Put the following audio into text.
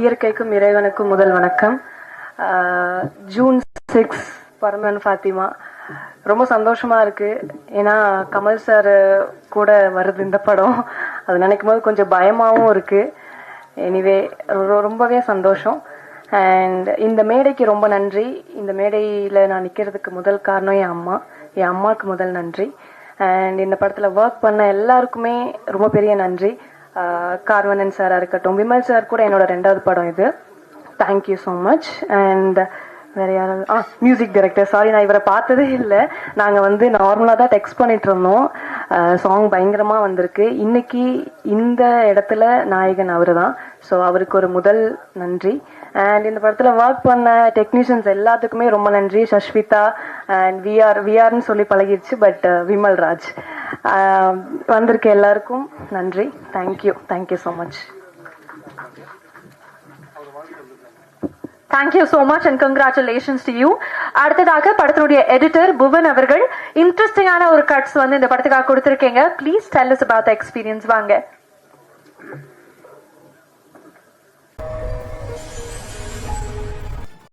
இயற்கைக்கும் இறைவனுக்கும் முதல் வணக்கம். June six Paraman Fathima. ரொம்ப சந்தோஷமா இருக்கு. ஏன்னா கமல் சார் கூட வருது இந்த படம். அது நினைக்கும் போது கொஞ்சம் பயமாகவும் இருக்கு. எனிவே ரொம்பவே சந்தோஷம். அண்ட் இந்த மேடைக்கு ரொம்ப நன்றி. இந்த மேடையில் நான் நிற்கிறதுக்கு முதல் காரணம் என் அம்மா. என் அம்மாவுக்கு முதல் நன்றி. அண்ட் இந்த படத்தில் ஒர்க் பண்ண எல்லாருக்குமே ரொம்ப பெரிய நன்றி. கார்வனன் சாராக இருக்கட்டும் விமல் சார் கூட என்னோட ரெண்டாவது படம் இது. தேங்க்யூ ஸோ மச் அண்ட் வேற யாராவது ஆ மியூசிக் டைரக்டர் சாரி நான் இவரை பார்த்ததே இல்லை. நாங்கள் வந்து நார்மலாக தான் டெக்ஸ்ட் பண்ணிட்டு இருந்தோம். சாங் பயங்கரமாக வந்திருக்கு. இன்னைக்கு இந்த இடத்துல நாயகன் அவர் தான் ஸோ அவருக்கு ஒரு முதல் நன்றி. அண்ட் இந்த படத்தில் ஒர்க் பண்ண டெக்னீஷியன்ஸ் எல்லாத்துக்குமே ரொம்ப நன்றி. சஷ்விதா அண்ட் விஆர் விஆர்னு சொல்லி பழகிடுச்சு பட் விமல் ராஜ் ஆஹ் வந்திருக்க எல்லாருக்கும் நன்றி. Thank you thank you so much thank you so much and congratulations to you அடுத்ததாக படத்தினுடைய எடிட்டர் புவன் அவர்கள். இன்ட்ரெஸ்டிங்கான ஒரு கட்ஸ் வந்து இந்த படத்துக்காக கொடுத்துருக்கீங்க. ப்ளீஸ் டெல் us எக்ஸ்பீரியன்ஸ் வாங்க.